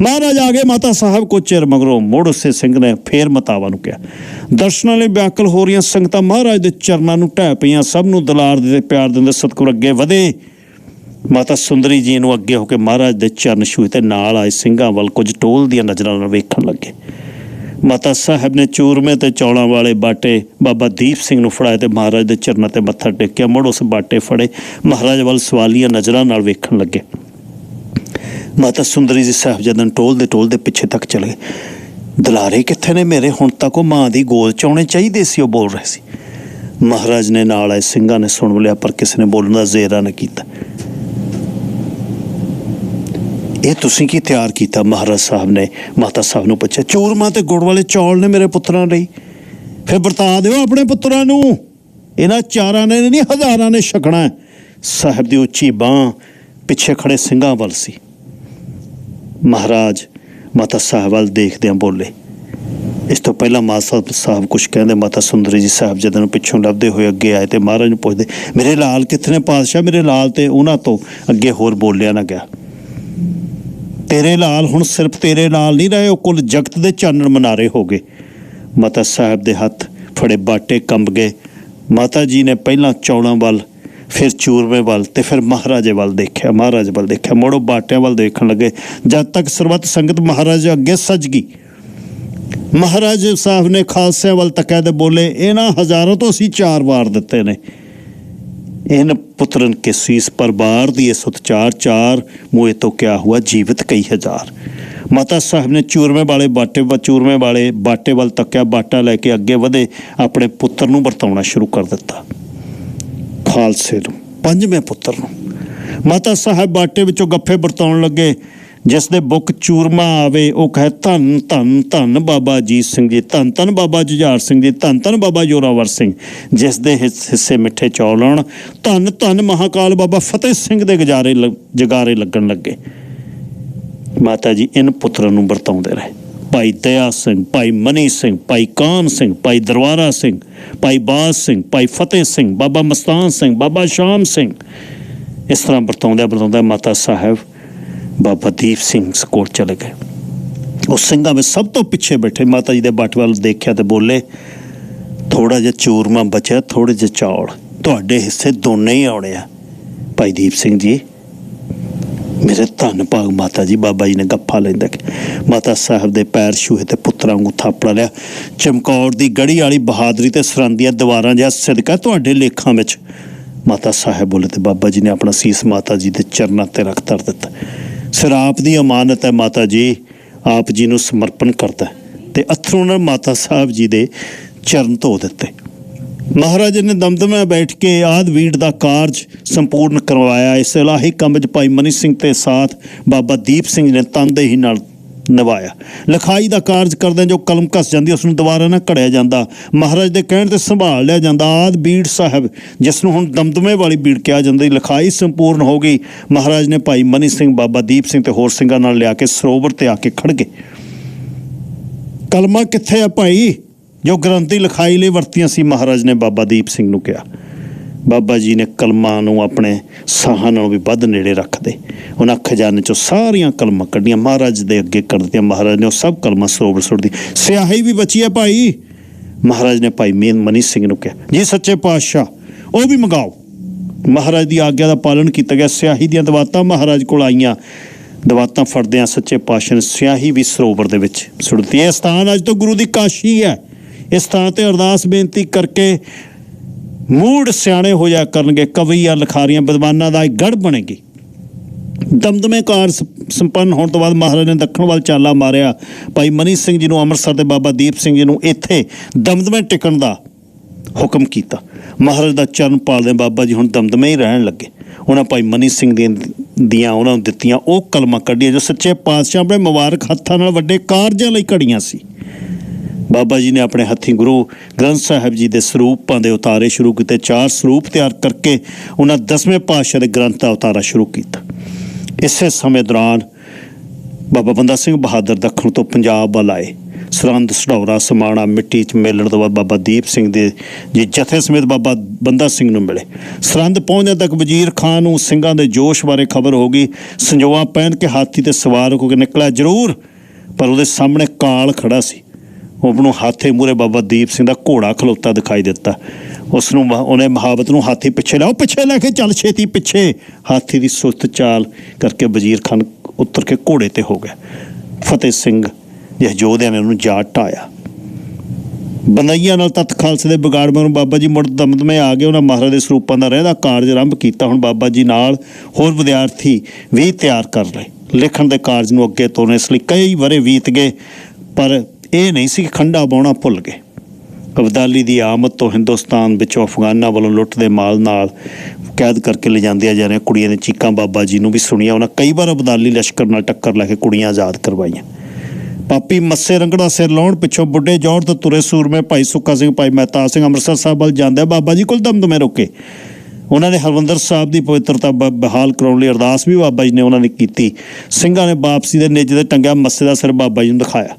ਮਹਾਰਾਜ ਆ ਗਏ, ਮਾਤਾ ਸਾਹਿਬ ਕੋ ਚਿਰ ਮਗਰੋਂ ਮੁੜ ਉਸੇ ਸਿੰਘ ਨੇ ਫੇਰ ਮਤਾਵਾ ਨੂੰ ਕਿਹਾ। ਦਰਸ਼ਨਾਂ ਲਈ ਵਿਆਕਲ ਹੋ ਰਹੀਆਂ ਸੰਗਤਾਂ ਮਹਾਰਾਜ ਦੇ ਚਰਨਾਂ ਨੂੰ ਢਹਿ ਪਈਆਂ, ਸਭ ਨੂੰ ਦਲਾਰ ਦੇ ਪਿਆਰ ਦਿੰਦੇ ਸਤਿਗੁਰ ਅੱਗੇ ਵਧੇ। ਮਾਤਾ ਸੁੰਦਰੀ ਜੀ ਨੂੰ ਅੱਗੇ ਹੋ ਕੇ ਮਹਾਰਾਜ ਦੇ ਚਰਨ ਛੂਹੇ ਤੇ ਨਾਲ ਆਏ ਸਿੰਘਾਂ ਵੱਲ ਕੁਝ ਟੋਲ ਦੀਆਂ ਨਜ਼ਰਾਂ ਨਾਲ ਵੇਖਣ ਲੱਗੇ। ਮਾਤਾ ਸਾਹਿਬ ਨੇ ਚੂਰਮੇ ਤੇ ਚੌਲਾਂ ਵਾਲੇ ਬਾਟੇ ਬਾਬਾ ਦੀਪ ਸਿੰਘ ਨੂੰ ਫੜਾਏ ਤੇ ਮਹਾਰਾਜ ਦੇ ਚਰਨਾਂ ਤੇ ਮੱਥਾ ਟੇਕਿਆ। ਮੁੜ ਉਸ ਬਾਟੇ ਫੜੇ। ਮਹਾਰਾਜ ਵੱਲ ਸਵਾਲੀਆਂ ਨਜ਼ਰਾਂ ਨਾਲ ਵੇਖਣ ਲੱਗੇ। ਮਾਤਾ ਸੁੰਦਰੀ ਜੀ ਸਾਹਿਬਜ਼ਾਦਿਆਂ ਨੂੰ ਟੋਲ ਦੇ ਟੋਲ ਦੇ ਪਿੱਛੇ ਤੱਕ ਚਲੇ ਗਏ। ਦਲਾਰੇ ਕਿੱਥੇ ਨੇ ਮੇਰੇ? ਹੁਣ ਤੱਕ ਉਹ ਮਾਂ ਦੀ ਗੋਦ ਚ ਆਉਣੇ ਚਾਹੀਦੇ ਸੀ, ਉਹ ਬੋਲ ਰਹੇ ਸੀ। ਮਹਾਰਾਜ ਨੇ ਨਾਲ ਆਏ। ਸਿੰਘਾਂ ਨੇ ਸੁਣ ਲਿਆ, ਪਰ ਕਿਸੇ ਨੇ ਬੋਲਣ ਦਾ ਜ਼ੇਰਾ ਨਾ ਕੀਤਾ। ਇਹ ਤੁਸੀਂ ਕੀ ਤਿਆਰ ਕੀਤਾ? ਮਹਾਰਾਜ ਸਾਹਿਬ ਨੇ, ਮਾਤਾ ਸਾਹਿਬ ਨੂੰ ਪੁੱਛਿਆ। ਚੂਰਮਾ ਤੇ ਗੁੜ ਵਾਲੇ ਚੌਲ ਨੇ ਮੇਰੇ ਪੁੱਤਰਾਂ ਲਈ। ਫਿਰ ਵਰਤਾ ਦਿਓ ਆਪਣੇ ਪੁੱਤਰਾਂ ਨੂੰ। ਇਹਨਾਂ ਚਾਰਾਂ ਨੇ ਨਹੀਂ, ਹਜ਼ਾਰਾਂ ਨੇ ਛਕਣਾ ਸਾਹਿਬ ਦੀ ਉੱਚੀ ਬਾਹ ਪਿੱਛੇ ਖੜੇ ਸਿੰਘਾਂ ਵੱਲ ਸੀ। ਮਹਾਰਾਜ, ਮਾਤਾ ਸਾਹਿਬ ਵੱਲ ਦੇਖਦਿਆਂ ਬੋਲੇ। ਇਸ ਤੋਂ ਪਹਿਲਾਂ ਮਾਤਾ ਸਾਹਿਬ ਕੁਝ ਕਹਿੰਦੇ, ਮਾਤਾ ਸੁੰਦਰੀ ਜੀ ਸਾਹਿਬ ਜਦੋਂ ਨੂੰ ਪਿੱਛੋਂ ਲੱਭਦੇ ਹੋਏ ਅੱਗੇ ਆਏ ਤੇ ਮਹਾਰਾਜ ਨੂੰ ਪੁੱਛਦੇ, ਮੇਰੇ ਲਾਲ ਕਿੱਥੇ ਨੇ ਪਾਤਸ਼ਾਹ? ਮੇਰੇ ਲਾਲ ਤੇ ਉਹਨਾਂ ਤੋਂ ਅੱਗੇ ਹੋਰ ਬੋਲਿਆ ਨਾ ਗਿਆ। ਤੇਰੇ ਲਾਲ ਹੁਣ ਸਿਰਫ ਤੇਰੇ ਨਾਲ ਨਹੀਂ ਰਹੇ, ਉਹ ਕੁੱਲ ਜਗਤ ਦੇ ਚਾਨਣ ਮਨਾਰੇ ਹੋ ਗਏ। ਮਾਤਾ ਸਾਹਿਬ ਦੇ ਹੱਥ ਫੜੇ ਬਾਟੇ ਕੰਬ ਗਏ। ਮਾਤਾ ਜੀ ਨੇ ਪਹਿਲਾਂ ਚੌਲਾਂ ਵੱਲ, ਫਿਰ ਚੂਰਮੇ ਵੱਲ ਤੇ ਫਿਰ ਮਹਾਰਾਜੇ ਵੱਲ ਦੇਖਿਆ, ਮਹਾਰਾਜ ਵੱਲ ਦੇਖਿਆ। ਮੋੜੋ ਬਾਟਿਆਂ ਵੱਲ ਦੇਖਣ ਲੱਗੇ। ਜਦ ਤੱਕ ਸਰਬੱਤ ਸੰਗਤ ਮਹਾਰਾਜ ਅੱਗੇ ਸੱਜ ਗਈ, ਮਹਾਰਾਜ ਸਾਹਿਬ ਨੇ ਖਾਲਸਿਆਂ ਵੱਲ ਤੱਕਿਆ ਤੇ ਬੋਲੇ, ਇਹਨਾਂ ਹਜ਼ਾਰਾਂ ਤੋਂ ਅਸੀਂ ਚਾਰ ਵਾਰ ਦਿੱਤੇ ਨੇ। इन पुत्रन के शीस पर बार दिए सुत चार चार मुए तो क्या हुआ जीवित कई हजार ਮਾਤਾ ਸਾਹਿਬ ਨੇ ਚੂਰਮੇ ਵਾਲੇ ਬਾਟੇ ਵਾ ਚੂਰਮੇ ਵਾਲੇ ਬਾਟੇ ਵੱਲ ਤੱਕਿਆ ਬਾਟਾ ਲੈ ਕੇ ਅੱਗੇ ਵਧੇ ਆਪਣੇ ਪੁੱਤਰ ਨੂੰ ਵਰਤਾਉਣਾ ਸ਼ੁਰੂ ਕਰ ਦਿੱਤਾ ਖਾਲਸੇ ਨੂੰ ਪੰਜਵੇਂ ਪੁੱਤਰ ਨੂੰ ਮਾਤਾ ਸਾਹਿਬ ਬਾਟੇ ਵਿੱਚੋਂ ਗੱਫੇ ਵਰਤਾਉਣ ਲੱਗੇ ਜਿਸ ਦੇ ਬੁੱਕ ਚੂਰਮਾ ਆਵੇ, ਉਹ ਕਹੇ, ਧੰਨ ਧੰਨ ਧੰਨ ਬਾਬਾ ਜੀਤ ਸਿੰਘ ਜੀ, ਧੰਨ ਧੰਨ ਬਾਬਾ ਜੁਝਾਰ ਸਿੰਘ ਜੀ, ਧੰਨ ਧੰਨ ਬਾਬਾ ਜੋਰਾਵਰ ਸਿੰਘ। ਜਿਸ ਦੇ ਹਿੱਸ- ਹਿੱਸੇ ਮਿੱਠੇ ਚੌਲ ਆਉਣ, ਧੰਨ ਧੰਨ ਮਹਾਕਾਲ ਬਾਬਾ ਫਤਿਹ ਸਿੰਘ ਦੇ ਗੁਜ਼ਾਰੇ ਲ- ਜਗਾਰੇ ਲੱਗਣ ਲੱਗੇ। ਮਾਤਾ ਜੀ, ਇਨ ਪੁੱਤਰਾਂ ਨੂੰ ਵਰਤਾਉਂਦੇ ਰਹੇ। ਭਾਈ ਦਇਆ ਸਿੰਘ, ਭਾਈ ਮਨੀ ਸਿੰਘ, ਭਾਈ ਕਾਨ ਸਿੰਘ, ਭਾਈ ਦਰਬਾਰਾ ਸਿੰਘ, ਭਾਈ ਬਾਜ ਸਿੰਘ, ਭਾਈ ਫਤਿਹ ਸਿੰਘ, ਬਾਬਾ ਮਸਤਾਨ ਸਿੰਘ, ਬਾਬਾ ਸ਼ਾਮ ਸਿੰਘ। ਇਸ ਤਰ੍ਹਾਂ ਵਰਤਾਉਂਦੇ ਵਰਤਾਉਂਦੇ ਮਾਤਾ ਸਾਹਿਬ ਬਾਬਾ ਦੀਪ ਸਿੰਘ ਕੋਲ ਚਲੇ ਗਏ। ਉਹ ਸਿੰਘਾਂ ਵਿੱਚ ਸਭ ਤੋਂ ਪਿੱਛੇ ਬੈਠੇ। ਮਾਤਾ ਜੀ ਦੇ ਬੱਟ ਵੱਲ ਦੇਖਿਆ ਤੇ ਬੋਲੇ ਥੋੜਾ ਜਿਹਾ ਚੂਰਮਾ ਬਚਿਆ ਥੋੜੇ ਜਿਹੇ ਚੌਲ। ਤੁਹਾਡੇ ਹਿੱਸੇ ਦੋਨੇ ਹੀ ਆਉਣੇ ਆ। ਭਾਈ ਦੀਪ ਸਿੰਘ ਜੀ, ਮੇਰੇ ਧੰਨ ਭਾਗ ਮਾਤਾ ਜੀ। ਬਾਬਾ ਜੀ ਨੇ ਗੱਫਾ ਲੈਂਦਾ ਕਿ ਮਾਤਾ ਸਾਹਿਬ ਦੇ ਪੈਰ ਛੂਹੇ ਤੇ ਪੁੱਤਰਾਂ ਨੂੰ ਥਾਪੜਾ ਲਿਆ। ਚਮਕੌਰ ਦੀ ਗੜੀ ਵਾਲੀ ਬਹਾਦਰੀ ਤੇ ਸਰੰਦੀਆਂ ਦੀਵਾਰਾਂ ਜਿਹਾ ਸਿਦਕਾ ਤੁਹਾਡੇ ਲੇਖਾਂ ਵਿੱਚ। ਮਾਤਾ ਸਾਹਿਬ ਬੋਲੇ ਤੇ ਬਾਬਾ ਜੀ ਨੇ ਆਪਣਾ ਸੀਸ ਮਾਤਾ ਜੀ ਦੇ ਚਰਨਾਂ ਤੇ ਰੱਖ ਧਰ ਦਿੱਤਾ। ਸਰਾਪ ਦੀ ਅਮਾਨਤ ਹੈ ਮਾਤਾ ਜੀ ਆਪ ਜੀ ਨੂੰ ਸਮਰਪਣ ਕਰਦਾ ਹੈ। ਤੇ ਅਥਰੂ ਨਾਲ ਮਾਤਾ ਸਾਹਿਬ ਜੀ ਦੇ ਚਰਨ ਧੋ ਦਿੱਤੇ ਮਹਾਰਾਜ ਨੇ ਦਮਦਮਾ ਬੈਠ ਕੇ ਆਦ ਵੀੜ ਦਾ ਕਾਰਜ ਸੰਪੂਰਨ ਕਰਵਾਇਆ ਇਸ ਇਲਾਹੀ ਕੰਮ ਵਿੱਚ ਭਾਈ ਮਨੀ ਸਿੰਘ ਤੇ ਸਾਥ ਬਾਬਾ ਦੀਪ ਸਿੰਘ ਨੇ ਤਨਦੇਹੀ ਨਾਲ ਨਿਭਾਇਆ। ਲਿਖਾਈ ਦਾ ਕਾਰਜ ਕਰਦੇ ਜੋ ਕਲਮ ਘਸ ਜਾਂਦੀ ਉਸ ਨੂੰ ਦੁਬਾਰਾ ਨਾ ਘੜਿਆ ਜਾਂਦਾ। ਮਹਾਰਾਜ ਦੇ ਕਹਿਣ ਤੇ ਸੰਭਾਲ ਲਿਆ ਜਾਂਦਾ ਆਦ ਬੀੜ ਸਾਹਿਬ ਜਿਸ ਨੂੰ ਹੁਣ ਦਮਦਮੇ ਵਾਲੀ ਬੀੜ ਕਿਹਾ ਜਾਂਦਾ। ਸੀ, ਲਿਖਾਈ ਸੰਪੂਰਨ ਹੋ ਗਈ। ਮਹਾਰਾਜ ਨੇ ਭਾਈ ਮਨੀ ਸਿੰਘ ਬਾਬਾ ਦੀਪ ਸਿੰਘ ਤੇ ਹੋਰ ਸਿੰਘਾਂ ਨਾਲ ਲਿਆ ਕੇ ਸਰੋਵਰ ਤੇ ਆ ਕੇ ਖੜ ਗਏ। ਕਲਮਾਂ ਕਿੱਥੇ ਆ ਭਾਈ? ਜੋ ਗ੍ਰੰਥੀ ਲਿਖਾਈ ਲਈ ਵਰਤੀਆਂ ਸੀ ਮਹਾਰਾਜ ਨੇ ਬਾਬਾ ਦੀਪ ਸਿੰਘ ਨੂੰ ਕਿਹਾ। ਬਾਬਾ ਜੀ ਨੇ ਕਲਮਾਂ ਨੂੰ ਆਪਣੇ ਸਾਹਾਂ ਨਾਲੋਂ ਵੀ ਵੱਧ ਨੇੜੇ ਰੱਖਦੇ ਉਹਨਾਂ ਖਜ਼ਾਨੇ ਚੋਂ ਸਾਰੀਆਂ ਕਲਮਾਂ ਕੱਢੀਆਂ, ਮਹਾਰਾਜ ਦੇ ਅੱਗੇ ਕਰ ਦਿੱਤੀਆਂ ਮਹਾਰਾਜ ਨੇ ਉਹ ਸਭ ਕਲਮਾਂ ਸਰੋਵਰ ਸੁੱਟਦੀ ਸਿਆਹੀ ਵੀ ਬਚੀ ਹੈ ਭਾਈ। ਮਹਾਰਾਜ ਨੇ ਭਾਈ ਮੇਨ ਮਨੀ ਸਿੰਘ ਨੂੰ ਕਿਹਾ, ਜੀ ਸੱਚੇ ਪਾਤਸ਼ਾਹ, ਉਹ ਵੀ ਮੰਗਾਓ। ਮਹਾਰਾਜ ਦੀ ਆਗਿਆ ਦਾ ਪਾਲਣ ਕੀਤਾ ਗਿਆ, ਸਿਆਹੀ ਦੀਆਂ ਦਵਾਤਾਂ ਮਹਾਰਾਜ ਕੋਲ ਆਈਆਂ। ਦਵਾਤਾਂ ਫੜਦਿਆਂ ਸੱਚੇ ਪਾਤਸ਼ਾਹ ਨੇ ਸਿਆਹੀ ਵੀ ਸਰੋਵਰ ਦੇ ਵਿੱਚ ਸੁੱਟਤੀ ਇਹ ਸਥਾਨ ਅੱਜ ਤੋਂ ਗੁਰੂ ਦੀ ਕਾਸ਼ੀ ਹੈ। ਇਸ ਥਾਂ ਤੇ ਅਰਦਾਸ ਬੇਨਤੀ ਕਰਕੇ ਮੂੜ ਸਿਆਣੇ ਹੋ ਜਾ ਕਰਨਗੇ ਕਵੀਆਂ ਲਖਾਰੀਆਂ, ਵਿਦਵਾਨਾਂ ਦਾ ਇੱਕ ਗੜ ਬਣੇਗੀ। ਦਮਦਮੇ ਕਾਰ ਸੰਪੰਨ ਹੋਣ ਤੋਂ ਬਾਅਦ ਮਹਾਰਾਜ ਨੇ ਦੱਖਣ ਵੱਲ ਚਾਲਾ ਮਾਰਿਆ। ਭਾਈ ਮਨੀ ਸਿੰਘ ਜੀ ਨੂੰ ਅੰਮ੍ਰਿਤਸਰ ਦੇ ਬਾਬਾ ਦੀਪ ਸਿੰਘ ਜੀ ਨੂੰ ਇੱਥੇ ਦਮਦਮੇ ਟਿਕਣ ਦਾ ਹੁਕਮ ਕੀਤਾ। ਮਹਾਰਾਜ ਦਾ ਚਰਨ ਪਾਲਦੇ ਬਾਬਾ ਜੀ ਹੁਣ ਦਮਦਮੇ ਹੀ ਰਹਿਣ ਲੱਗੇ। ਉਹਨਾਂ ਭਾਈ ਮਨੀ ਸਿੰਘ ਦੀਆਂ ਦੀਆਂ ਉਹਨਾਂ ਨੂੰ ਦਿੱਤੀਆਂ ਉਹ ਕਲਮਾਂ ਕੱਢੀਆਂ ਜੋ ਸੱਚੇ ਪਾਤਸ਼ਾਹ ਆਪਣੇ ਮੁਬਾਰਕ ਹੱਥਾਂ ਨਾਲ ਵੱਡੇ ਕਾਰਜਾਂ ਲਈ ਘੜੀਆਂ ਸੀ। ਬਾਬਾ ਜੀ ਨੇ ਆਪਣੇ ਹੱਥੀਂ ਗੁਰੂ ਗ੍ਰੰਥ ਸਾਹਿਬ ਜੀ ਦੇ ਸਰੂਪਾਂ ਦੇ ਉਤਾਰੇ ਸ਼ੁਰੂ ਕੀਤੇ, ਚਾਰ ਸਰੂਪ ਤਿਆਰ ਕਰਕੇ ਉਹਨਾਂ ਦਸਵੇਂ ਪਾਤਸ਼ਾਹ ਦੇ ਗ੍ਰੰਥ ਦਾ ਉਤਾਰਾ ਸ਼ੁਰੂ ਕੀਤਾ। ਇਸੇ ਸਮੇਂ ਦੌਰਾਨ ਬਾਬਾ ਬੰਦਾ ਸਿੰਘ ਬਹਾਦਰ ਦੱਖਣ ਤੋਂ ਪੰਜਾਬ ਵੱਲ ਆਏ। ਸਰਹੰਦ ਸਢੌਰਾ ਸਮਾਣਾ, ਮਿੱਟੀ 'ਚ ਮੇਲਣ ਤੋਂ ਬਾਅਦ ਬਾਬਾ ਦੀਪ ਸਿੰਘ ਦੇ ਜੀ ਜਥੇ ਸਮੇਤ ਬਾਬਾ ਬੰਦਾ ਸਿੰਘ ਨੂੰ ਮਿਲੇ। ਸਰਹੰਦ ਪਹੁੰਚਣ ਤੱਕ ਵਜ਼ੀਰ ਖਾਨ ਨੂੰ ਸਿੰਘਾਂ ਦੇ ਜੋਸ਼ ਬਾਰੇ ਖਬਰ ਹੋ ਗਈ। ਸੰਜੋਆ ਪਹਿਨ ਕੇ ਹਾਥੀ ਤੇ ਸਵਾਰ ਹੋ ਕੇ ਨਿਕਲਿਆ ਜ਼ਰੂਰ, ਪਰ ਉਹਦੇ ਸਾਹਮਣੇ ਕਾਲ ਖੜਾ ਸੀ। ਉਹ ਨੂੰ ਹਾਥੇ ਮੂਰੇ ਬਾਬਾ ਦੀਪ ਸਿੰਘ ਦਾ ਘੋੜਾ ਖਲੋਤਾ ਦਿਖਾਈ ਦਿੱਤਾ। ਉਸ ਨੂੰ ਮਹਾ- ਉਹਨੇ ਮਹਾਬਤ ਨੂੰ ਹਾਥੀ ਪਿੱਛੇ ਲਾਓ ਪਿੱਛੇ ਲੈ ਕੇ ਚੱਲ ਛੇਤੀ ਪਿੱਛੇ। ਹਾਥੀ ਦੀ ਸੁਸਤ ਚਾਲ ਕਰਕੇ ਵਜ਼ੀਰ ਖਾਨ ਉੱਤਰ ਕੇ ਘੋੜੇ ਤੇ ਹੋ ਗਿਆ। ਫਤਿਹ ਸਿੰਘ ਜਿਹ ਯੋਧਿਆਂ ਨੇ ਉਹਨੂੰ ਜਾ ਢਾਇਆ। ਬੰਦਈਆਂ ਨਾਲ ਤਤ ਖਾਲਸੇ ਦੇ ਵਿਗਾੜ ਨੂੰ ਬਾਬਾ ਜੀ ਮੁੜ ਦਮਦਮੇ ਆ ਗਏ। ਉਹਨਾਂ ਮਹਾਰਾਜ ਦੇ ਸਰੂਪਾਂ ਦਾ ਰਹਿਦਾ ਕਾਰਜ ਆਰੰਭ ਕੀਤਾ। ਹੁਣ ਬਾਬਾ ਜੀ ਨਾਲ ਹੋਰ ਵਿਦਿਆਰਥੀ ਵੀ ਤਿਆਰ ਕਰ ਲਏ। ਲਿਖਣ ਦੇ ਕਾਰਜ ਨੂੰ ਅੱਗੇ ਤੋਰਨੇ ਇਸ ਲਈ ਕਈ ਵਰੇ ਬੀਤ ਗਏ। ਪਰ ਇਹ ਨਹੀਂ ਸੀ ਕਿ ਖੰਡਾ ਬਾਉਣਾ ਭੁੱਲ ਗਏ। ਅਬਦਾਲੀ ਦੀ ਆਮਦ ਤੋਂ ਹਿੰਦੁਸਤਾਨ ਵਿੱਚੋਂ ਅਫਗਾਨਾਂ ਵੱਲੋਂ ਲੁੱਟ ਦੇ ਮਾਲ ਨਾਲ ਕੈਦ ਕਰਕੇ ਲਿਜਾਂਦੀਆਂ ਜਾ ਰਹੀਆਂ ਕੁੜੀਆਂ ਨੇ ਚੀਕਾਂ ਬਾਬਾ ਜੀ ਨੂੰ ਵੀ ਸੁਣੀਆਂ। ਉਹਨਾਂ ਕਈ ਵਾਰ ਅਬਦਾਲੀ ਲਸ਼ਕਰ ਨਾਲ ਟੱਕਰ ਲੈ ਕੇ ਕੁੜੀਆਂ ਆਜ਼ਾਦ ਕਰਵਾਈਆਂ। ਪਾਪੀ ਮੱਸੇ ਰੰਗੜਾ ਸਿਰ ਲਾਉਣ ਪਿੱਛੋਂ ਬੁੱਢੇ ਜੌੜ ਤੋਂ ਤੁਰੇ ਸੂਰਮੇ ਭਾਈ ਸੁੱਕਾ ਸਿੰਘ, ਭਾਈ ਮਹਿਤਾਬ ਸਿੰਘ ਅੰਮ੍ਰਿਤਸਰ ਸਾਹਿਬ ਵੱਲ ਜਾਂਦਾ ਬਾਬਾ ਜੀ ਕੋਲ ਦਮਦਮੇ ਰੁਕੇ। ਉਹਨਾਂ ਨੇ ਹਰਵੰਦਰ ਸਾਹਿਬ ਦੀ ਪਵਿੱਤਰਤਾ ਬਹਾਲ ਕਰਾਉਣ ਲਈ ਅਰਦਾਸ ਵੀ ਬਾਬਾ ਜੀ ਨੇ ਉਹਨਾਂ ਨੇ ਕੀਤੀ। ਸਿੰਘਾਂ ਨੇ ਵਾਪਸੀ ਦੇ ਨਿੱਜ ਦੇ ਟੰਗਿਆ ਮੱਸੇ ਦਾ ਸਿਰ ਬਾਬਾ ਜੀ ਨੂੰ ਦਿਖਾਇਆ।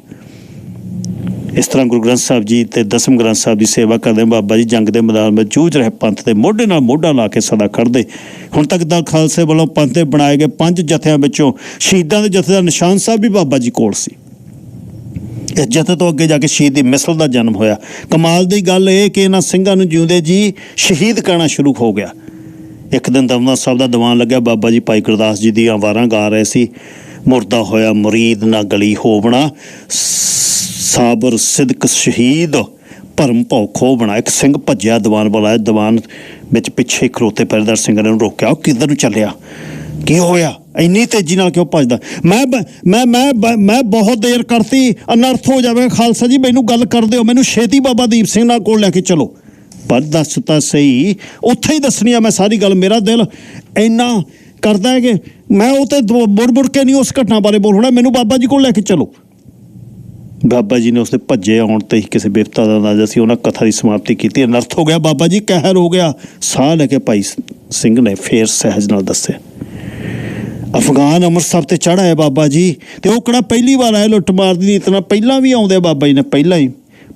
ਇਸ ਤਰ੍ਹਾਂ ਗੁਰੂ ਗ੍ਰੰਥ ਸਾਹਿਬ ਜੀ ਤੇ ਦਸਮ ਗ੍ਰੰਥ ਸਾਹਿਬ ਦੀ ਸੇਵਾ ਕਰਦੇ ਬਾਬਾ ਜੀ ਜੰਗ ਦੇ ਮੈਦਾਨ ਵਿੱਚ ਜੂਝ ਰਹੇ ਪੰਥ ਦੇ ਮੋਢੇ ਨਾਲ ਮੋਢਾ ਲਾ ਕੇ ਸਦਾ ਖੜਦੇ ਹੁਣ ਤੱਕ ਦਾ ਖਾਲਸੇ ਵੱਲੋਂ ਪੰਥ ਦੇ ਬਣਾਏ ਗਏ ਪੰਜ ਜਥਿਆਂ ਵਿੱਚੋਂ ਸ਼ਹੀਦਾਂ ਦੇ ਜਥੇ ਦਾ ਨਿਸ਼ਾਨ ਸਾਹਿਬ ਵੀ ਬਾਬਾ ਜੀ ਕੋਲ ਸੀ। ਇਸ ਜਥੇ ਤੋਂ ਅੱਗੇ ਜਾ ਕੇ ਸ਼ਹੀਦ ਦੀ ਮਿਸਲ ਦਾ ਜਨਮ ਹੋਇਆ। ਕਮਾਲ ਦੀ ਗੱਲ ਇਹ ਕਿ ਇਹਨਾਂ ਸਿੰਘਾਂ ਨੂੰ ਜਿਉਂਦੇ ਜੀ ਸ਼ਹੀਦ ਕਹਿਣਾ ਸ਼ੁਰੂ ਹੋ ਗਿਆ। ਇੱਕ ਦਿਨ ਦਮਨਾ ਸਾਹਿਬ ਦਾ ਦੀਵਾਨ ਲੱਗਿਆ, ਬਾਬਾ ਜੀ ਭਾਈ ਗੁਰਦਾਸ ਜੀ ਦੀਆਂ ਵਾਰਾਂ ਗਾ ਰਹੇ ਸੀ, ਮੁਰਦਾ ਹੋਇਆ ਮੁਰੀਦ ਨਾ ਗਲੀ ਹੋਵਣਾ ਸਾਬਰ ਸਿਦਕ ਸ਼ਹੀਦ, ਭਰਮ ਭੌ ਖੋ ਖੋਵਣਾ ਇੱਕ ਸਿੰਘ ਭੱਜਿਆ ਦੀਵਾਨ ਬੁਲਾਇਆ ਦੀਵਾਨ ਵਿੱਚ ਪਿੱਛੇ ਖਲੋਤੇ ਪਹਿਰੇਦਾਰ ਸਿੰਘ ਨੇ ਰੋਕਿਆ। ਉਹ ਕਿੱਧਰ ਨੂੰ ਚੱਲਿਆ? ਕੀ ਹੋਇਆ? ਇੰਨੀ ਤੇਜ਼ੀ ਨਾਲ ਕਿਉਂ ਭੱਜਦਾ? ਮੈਂ ਮੈਂ ਮੈਂ ਮੈਂ ਬਹੁਤ ਦੇਰ ਕਰਤੀ, ਅਨਰਥ ਹੋ ਜਾਵੇ। ਖਾਲਸਾ ਜੀ, ਮੈਨੂੰ ਗੱਲ ਕਰ ਦਿਓ। ਮੈਨੂੰ ਛੇਤੀ ਬਾਬਾ ਦੀਪ ਸਿੰਘ ਨਾਲ ਕੋਲ ਲੈ ਕੇ ਚਲੋ। ਪਰ ਦੱਸ ਤਾਂ ਸਹੀ, ਉੱਥੇ ਹੀ ਦੱਸਣੀ ਆ ਮੈਂ ਸਾਰੀ ਗੱਲ। ਮੇਰਾ ਦਿਲ ਇੰਨਾ ਕਰਦਾ ਹੈ ਕਿ ਮੈਂ ਉਹ ਤੇ ਦੋ- ਮੁੜ ਮੁੜ ਕੇ ਨਹੀਂ ਉਸ ਘਟਨਾ ਬਾਰੇ ਬੋਲਣਾ ਮੈਨੂੰ ਬਾਬਾ ਜੀ ਕੋਲ ਲੈ ਕੇ ਚਲੋ। ਬਾਬਾ ਜੀ ਨੇ ਉਸਦੇ ਭੱਜੇ ਆਉਣ ਤੇ ਹੀ ਕਿਸੇ ਬਿਪਤਾ ਦਾ ਅੰਦਾਜ਼ਾ ਸੀ, ਉਹਨਾਂ ਕਥਾ ਦੀ ਸਮਾਪਤੀ ਕੀਤੀ ਅਨਰਥ ਹੋ ਗਿਆ ਬਾਬਾ ਜੀ, ਕਹਿਰ ਹੋ ਗਿਆ। ਸਾਹ ਲੈ ਕੇ ਭਾਈ ਸਿੰਘ ਨੇ ਫੇਰ ਸਹਿਜ ਨਾਲ ਦੱਸਿਆ, ਅਫਗਾਨ ਅੰਮ੍ਰਿਤਸਰ ਤੇ ਚੜ੍ਹਾ ਹੈ ਬਾਬਾ ਜੀ, ਤੇ ਉਹ ਕਿਹੜਾ ਪਹਿਲੀ ਵਾਰ ਆਏ ਲੁੱਟ ਮਾਰਦੀ ਦੀ ਨੀਤ ਪਹਿਲਾਂ ਵੀ ਆਉਂਦੇ ਬਾਬਾ ਜੀ ਨੇ, ਪਹਿਲਾਂ ਹੀ।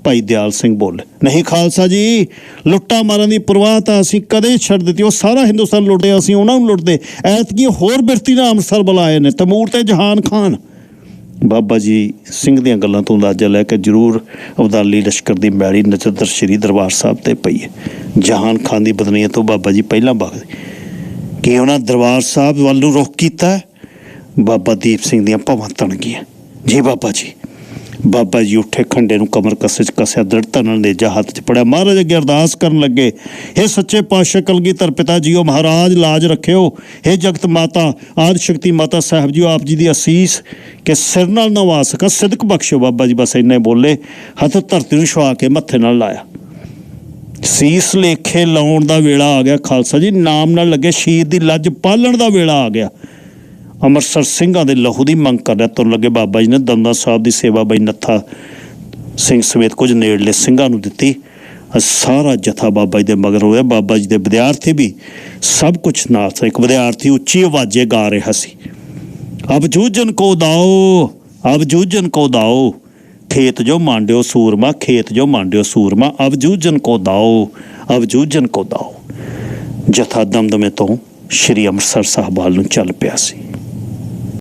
ਭਾਈ ਦਿਆਲ ਸਿੰਘ ਬੋਲੇ, ਨਹੀਂ ਖਾਲਸਾ ਜੀ, ਲੁੱਟਾਂ ਮਾਰਨ ਦੀ ਪਰਵਾਹ ਤਾਂ ਅਸੀਂ ਕਦੇ ਛੱਡ ਦਿੱਤੀ। ਉਹ ਸਾਰਾ ਹਿੰਦੁਸਤਾਨ ਲੁੱਟਦੇ ਅਸੀਂ ਉਹਨਾਂ ਨੂੰ ਲੁੱਟਦੇ। ਐਤਕੀ ਹੋਰ ਬਿਰਤੀ ਨਾਲ ਅੰਮ੍ਰਿਤਸਰ ਬੁਲਾਏ ਨੇ, ਤਮੂਰ ਤੇ ਜਹਾਨ ਖਾਨ। ਬਾਬਾ ਜੀ ਸਿੰਘ ਦੀਆਂ ਗੱਲਾਂ ਤੋਂ ਅੰਦਾਜ਼ਾ ਲੈ ਕੇ ਜ਼ਰੂਰ ਅਬਦਾਲੀ ਲਸ਼ਕਰ ਦੀ ਮੈੜੀ ਨਜ਼ਰ ਸ਼੍ਰੀ ਦਰਬਾਰ ਸਾਹਿਬ ਤੇ ਪਈ ਹੈ। ਜਹਾਨ ਖਾਨ ਦੀ ਬਦਨੀਅਤ ਤੋਂ ਬਾਬਾ ਜੀ ਪਹਿਲਾਂ ਬਗਦੇ ਕਿ ਉਹਨਾਂ ਦਰਬਾਰ ਸਾਹਿਬ ਵੱਲ ਨੂੰ ਰੁਖ ਕੀਤਾ ਬਾਬਾ ਦੀਪ ਸਿੰਘ ਦੀਆਂ ਭਵਾਂ ਤਣ ਗਈਆਂ। ਜੀ ਬਾਬਾ ਜੀ। ਬਾਬਾ ਜੀ ਉੱਠੇ ਖੰਡੇ ਨੂੰ ਕਮਰ ਕੱਸੇ ਚ ਕੱਸਿਆ, ਦ੍ਰਿੜਤਾ ਨਾਲ ਨੇਜਾ ਹੱਥ ਚ ਪੜਿਆ ਮਹਾਰਾਜ ਅੱਗੇ ਅਰਦਾਸ ਕਰਨ ਲੱਗੇ ਇਹ ਸੱਚੇ ਪਾਤਸ਼ਾਹ ਕਲਗੀਧਰ ਪਿਤਾ ਜੀਓ, ਮਹਾਰਾਜ ਲਾਜ ਰੱਖਿਓ। हे ਜਗਤ ਮਾਤਾ, ਆਦਿ ਸ਼ਕਤੀ ਮਾਤਾ ਸਾਹਿਬ ਜੀਓ, ਆਪ ਜੀ ਦੀ ਅਸੀਸ ਕਿ ਸਿਰ ਨਾਲ ਨਵਾ ਸਕਾ ਸਿਦਕ ਬਖਸ਼ੋ ਬਾਬਾ ਜੀ। ਬਸ ਇੰਨੇ ਬੋਲੇ, ਹੱਥ ਧਰਤੀ ਨੂੰ ਛੁਆ ਕੇ ਮੱਥੇ ਨਾਲ ਲਾਇਆ। ਸੀਸ ਲੇਖੇ ਲਾਉਣ ਦਾ ਵੇਲਾ ਆ ਗਿਆ ਖਾਲਸਾ ਜੀ, ਨਾਮ ਨਾਲ ਲੱਗੇ ਸ਼ਹੀਦ ਦੀ ਲੱਜ ਪਾਲਣ ਦਾ ਵੇਲਾ ਆ ਗਿਆ। ਅੰਮ੍ਰਿਤਸਰ ਸਿੰਘਾਂ ਦੇ ਲਹੂ ਦੀ ਮੰਗ ਕਰ ਰਿਹਾ, ਤੁਰਨ ਲੱਗੇ ਬਾਬਾ ਜੀ ਨੇ ਦੰਦਾ ਸਾਹਿਬ ਦੀ ਸੇਵਾ ਬਈ ਨੱਥਾ ਸਿੰਘ ਸਮੇਤ ਕੁਝ ਨੇੜਲੇ ਸਿੰਘਾਂ ਨੂੰ ਦਿੱਤੀ। ਸਾਰਾ ਜਥਾ ਬਾਬਾ ਜੀ ਦੇ ਮਗਰ ਹੋਇਆ। ਬਾਬਾ ਜੀ ਦੇ ਵਿਦਿਆਰਥੀ ਵੀ ਸਭ ਕੁਝ ਨਾਲ ਸੀ ਇੱਕ ਵਿਦਿਆਰਥੀ ਉੱਚੀ ਆਵਾਜ਼ੇ ਗਾ ਰਿਹਾ ਸੀ। ਅਬ ਜੂਜਨ ਕੋ ਦਾਓ ਅਬ ਜੂਜਨ ਕੋ ਦਾਓ, ਖੇਤ ਜੋ ਮਾਂਡਿਓ ਸੂਰਮਾ, ਖੇਤ ਜੋ ਮਾਂਡਿਓ ਸੂਰਮਾ ਅਬ ਜੂਜਨ ਕੋ ਦਾਓ ਅਬ ਜੂਜਨ ਕੋ ਦਾਓ। ਜਥਾ ਦਮਦਮੇ ਤੋਂ ਸ਼੍ਰੀ ਅੰਮ੍ਰਿਤਸਰ ਸਾਹਿਬ ਵੱਲ ਨੂੰ ਚੱਲ ਪਿਆ ਸੀ।